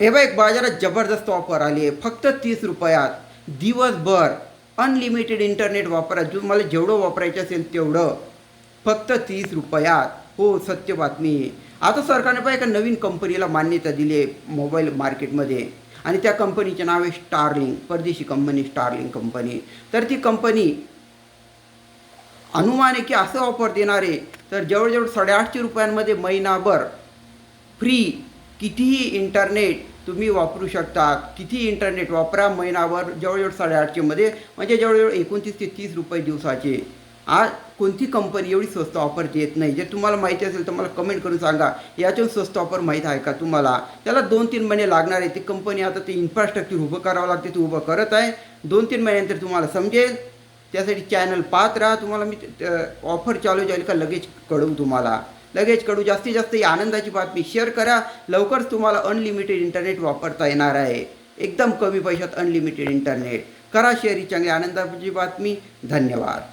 हे बघ बाजारात जबरदस्त ऑफर आली आहे. फक्त तीस रुपयात. दिवसभर अनलिमिटेड इंटरनेट वापरा. तुम्हाला जेवढं वापरायचं असेल तेवढं. फक्त तीस रुपयात. हो सत्य बातमी. आता सरकारने पण एका नवीन कंपनीला मान्यता दिली आहे मोबाईल मार्केटमध्ये आणि त्या कंपनीचे नाव आहे स्टारलिंग परदेशी कंपनी स्टारलिंग कंपनी तर ती कंपनी अनुमान आहे की असं ऑफर देणार आहे. तर जवळजवळ साडेआठशे रुपयांमध्ये महिनाभर फ्री कितीही इंटरनेट तुम्ही वापरू शकता किती इंटरनेट वापरा महिनाभर जवळजवळ साडेआठशेमध्ये म्हणजे जवळजवळ एकोणतीस ते तीस रुपये दिवसाचे. आज कोणती कंपनी एवढी स्वस्त ऑफर देत नाही? जर तुम्हाला माहिती असेल तर मला कमेंट करून सांगा. याच्यावर स्वस्त ऑफर माहीत आहे का तुम्हाला? त्याला दोन तीन महिने लागणार आहे. ती कंपनी आता ते इन्फ्रास्ट्रक्चर उभं करावं लागते ते उभं करत आहे. दोन तीन महिन्यानंतर तुम्हाला समजेल. त्यासाठी चॅनल पाहत राहा. तुम्हाला मी ऑफर चालू जाईल का लगेच कळवू तुम्हाला. लगेच कडू जास्तीत जास्त ही आनंदाची बातमी शेअर करा. लवकरच तुम्हाला अनलिमिटेड इंटरनेट वापरता येणार आहे. एकदम कमी पैशात अनलिमिटेड इंटरनेट करा शेअर ही चांगली आनंदाची बातमी. धन्यवाद.